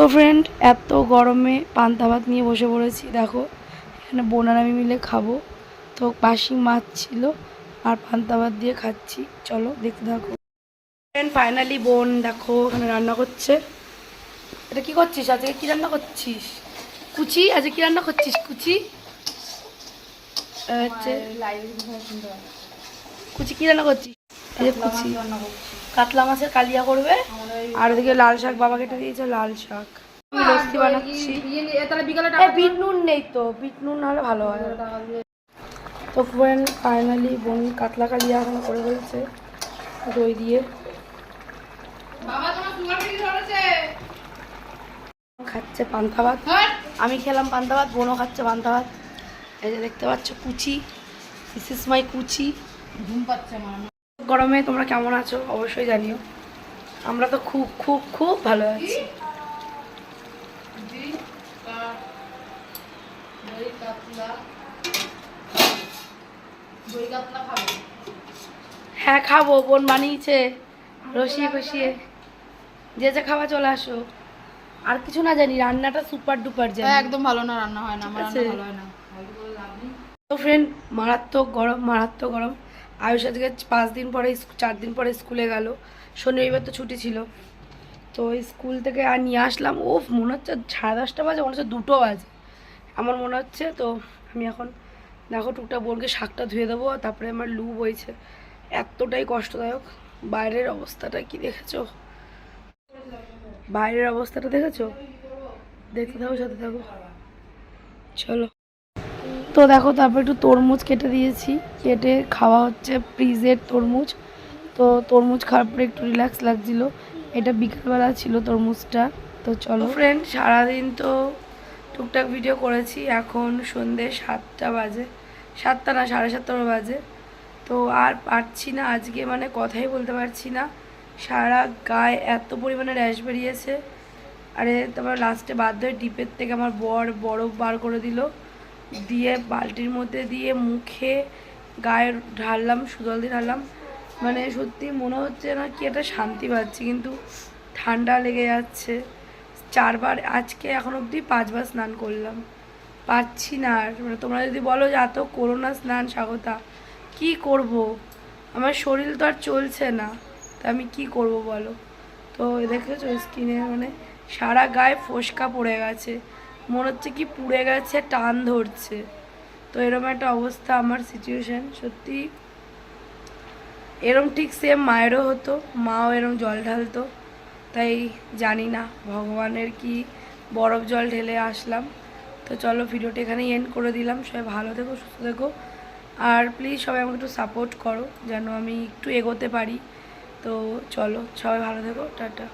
তো ফ্রেন্ড এত গরমে পান্তা ভাত নিয়ে বসে পড়েছি। দেখো, এখানে বোনার আমি মিলে খাব। তো বাসি মাছ ছিল, আর পান্তা ভাত দিয়ে খাচ্ছি। চলো, দেখতে থাকো। ফ্রেন্ড ফাইনালি বোন, দেখো, এখানে রান্না করছে। এটা কি করছিস? আজকে কি রান্না করছিস? কুচি? আজকে কি রান্না করছিস, কুচি? হচ্ছে কুচি, কি রান্না করছিস? কুচি। কাতলা মাছের কালিয়া করবে। আর ওদিকে লাল শাক, বাবা কেটে দিয়েছে লাল শাক। আমি লস্যি বানাচ্ছি। বিট নুন নেই তো, বিট নুন হলে ভালো হয় তো ফ্রেন্ড ফাইনালি বোন কাতলা কালিয়া এখন করে ফেলছে, দই দিয়ে। খাচ্ছে পান্তা ভাত। আমি খেলাম পান্তা ভাত, বোনও খাচ্ছে পান্তা ভাত। এই যে দেখতে পাচ্ছ কুচি দিস ইস মাই কুচি। ঘুম পাচ্ছে গরমে তোমরা কেমন আছো? অবশ্যই জানিও। আমরা তো খুব খুব খুব ভালো আছি। হ্যাঁ খাব বোন বানিয়েছে। রসিয়ে কষিয়ে। যে যে খাওয়া চলে আসো আর কিছু না জানি রান্নাটা সুপার ডুপার জানি। একদম ভালো না রান্না হয় না আমার রান্না ভালো হয় না। তো ফ্রেন্ড মারাত্মক গরম মারাত্মক গরম। আয়ুষ আজকে পাঁচ দিন পরে চার দিন পরে স্কুলে গেল। শনি রবিবার তো ছুটি ছিল। তো স্কুল থেকে আর নিয়ে আসলাম। ও মনে হচ্ছে সাড়ে দশটা বাজে, মনে হচ্ছে দুটো বাজে। আমার মনে হচ্ছে, তো আমি এখন দেখো টুকটা বোনকে শাকটা ধুয়ে দেবো তারপরে আমার লু বইছে। এতটাই কষ্টদায়ক। বাইরের অবস্থাটা কি দেখেছ? বাইরের অবস্থাটা দেখেছ? দেখতে থাকো, সাথে থাকো। চলো। তো দেখো, তারপর একটু তরমুজ কেটে দিয়েছি। কেটে খাওয়া হচ্ছে ফ্রিজের তরমুজ। তো তরমুজ খাওয়ার পরে একটু রিল্যাক্স লাগছিল। এটা বিকেলবেলা ছিল তরমুজটা। তো চলো। ফ্রেন্ড সারাদিন তো টুকটাক ভিডিও করেছি। এখন সন্ধে সাতটা বাজে। সাতটা না, সাড়ে সাতটা বাজে। তো আর পারছি না আজকে মানে কথাই বলতে পারছি না। সারা গায়ে এত পরিমাণে র্যাশ বেরিয়েছে। আরে, তারপর লাস্টে বাধ্য হয়ে ডিপের থেকে আমার বর বরফ বার করে দিল। দিয়ে বালতির মধ্যে দিয়ে মুখে গায়ে ঢাললাম, সুজল দিয়ে ঢাললাম। মানে সত্যি মনে হচ্ছে না কি একটা শান্তি পাচ্ছি, কিন্তু ঠান্ডা লেগে যাচ্ছে। চারবার, আজকে এখন অবধি পাঁচবার স্নান করলাম। পাচ্ছি না আর। মানে তোমরা যদি বলো যে এত করো না স্নান, স্বাগতা, কি করব? আমার শরীর তো আর চলছে না। তা আমি কি করব বলো? তো দেখেছ স্কিনে মানে সারা গায়ে ফোসকা পড়ে গেছে। মনে হচ্ছে কি পুড়ে গেছে, টান ধরছে। তো এরকম একটা অবস্থা আমার সিচুয়েশান সত্যি। এরম ঠিক সেম মায়েরও হতো, মাও এরম জল ঢালতো। তাই জানি না, ভগবানের কি বরফ জল ঢেলে আসলাম। তো চলো ভিডিওটা এখানেই এন্ড করে দিলাম। সবাই ভালো থেকো, সুস্থ থেকো। আর প্লিজ সবাই আমাকে একটু সাপোর্ট করো, যেন আমি একটু এগোতে পারি। তো চলো, সবাই ভালো থেকো, টাটা।